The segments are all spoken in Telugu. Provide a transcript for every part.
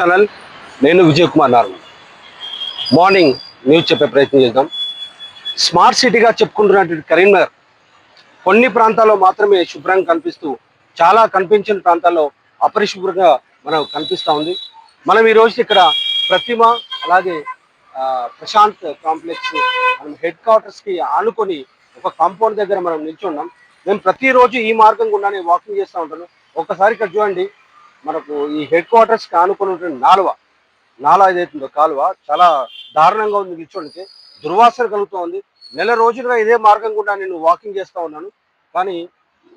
ఛానల్ నేను విజయ్ కుమార్ నారు మార్నింగ్ న్యూస్ చెప్పే ప్రయత్నం చేద్దాం. స్మార్ట్ సిటీగా చెప్పుకుంటున్నటువంటి కరీంనగర్ కొన్ని ప్రాంతాల్లో మాత్రమే శుభ్రంగా కనిపిస్తూ చాలా కనిపించిన ప్రాంతాల్లో అపరిశుభ్రంగా మనం కనిపిస్తూ ఉంది. మనం ఈ రోజు ఇక్కడ ప్రతిమ అలాగే ప్రశాంత్ కాంప్లెక్స్ మనం హెడ్ క్వార్టర్స్కి ఆనుకొని ఒక కాంపౌండ్ దగ్గర మనం నిల్చున్నాం. మేము ప్రతిరోజు ఈ మార్గం గుండానే వాకింగ్ చేస్తూ ఉంటాను. ఒక్కసారి ఇక్కడ చూడండి మనకు ఈ హెడ్ క్వార్టర్స్కి ఆనుకుని నాలువ. నాలా ఏదైతుందో కాలువ చాలా దారుణంగా ఉంది నిల్చోడానికి దుర్వాసన కలుగుతోంది. నెల రోజులుగా ఇదే మార్గం గుండా నేను వాకింగ్ చేస్తూ ఉన్నాను. కానీ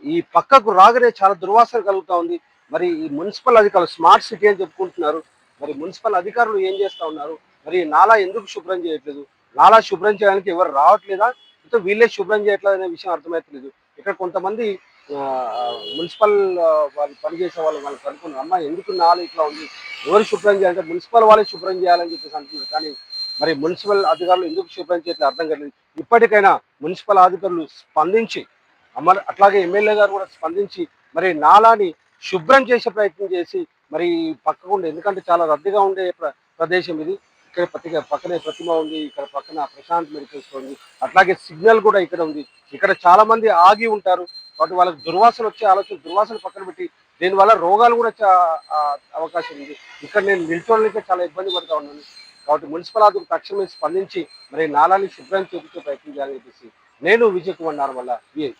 ఈ పక్కకు రాగానే చాలా దుర్వాసన కలుగుతూ ఉంది మరి ఈ మున్సిపల్ అధికారులు స్మార్ట్ సిటీ అని చెప్పుకుంటున్నారు. మరి మున్సిపల్ అధికారులు ఏం చేస్తూ ఉన్నారు? మరి నాలా ఎందుకు శుభ్రం చేయట్లేదు? నాలా శుభ్రం చేయడానికి ఎవరు రావట్లేదా? అయితే వీళ్ళే శుభ్రం చేయట్లేదు అనే విషయం అర్థమవుతలేదు ఇక్కడ కొంతమంది మున్సిపల్ వాళ్ళు పనిచేసే వాళ్ళు వాళ్ళకి అనుకున్నారు. అమ్మ ఎందుకు నాలుగు ఇట్లా ఉంది? ఎవరు శుభ్రం చేయాలంటే మున్సిపల్ వాళ్ళే శుభ్రం చేయాలని చెప్పేసి అంటున్నారు. కానీ మరి మున్సిపల్ అధికారులు ఎందుకు శుభ్రం చేయట్లేదు? అర్థం కాలేదు. ఇప్పటికైనా మున్సిపల్ అధికారులు స్పందించి అమ్మ అట్లాగే ఎమ్మెల్యే గారు కూడా స్పందించి మరి నాలాని శుభ్రం చేసే ప్రయత్నం చేసి మరి పక్కకు ఉండే ఎందుకంటే చాలా రద్దీగా ఉండే ప్ర- ప్రదేశం ఇది. ఇక్కడ ప్రతిగా పక్కనే ప్రతిమ ఉంది ఇక్కడ పక్కన ప్రశాంత్ మెడికల్ స్టోర్ ఉంది. అట్లాగే సిగ్నల్ కూడా ఇక్కడ ఉంది. ఇక్కడ చాలా మంది ఆగి ఉంటారు. కాబట్టి వాళ్ళకి దుర్వాసన వచ్చే ఆలోచన దుర్వాసన పక్కన పెట్టి దీనివల్ల రోగాలు కూడా వచ్చే అవకాశం ఉంది. ఇక్కడ నేను నిల్చోడానికి చాలా ఇబ్బంది పడుతూ ఉన్నాను. కాబట్టి మున్సిపల్ అధికారులు తక్షణమే స్పందించి మరి నాలాన్ని శుభ్రం చేపించే ప్రయత్నం చేయాలని చెప్పేసి నేను విజయ్ కుమార్ నార్ వల్ల విఐ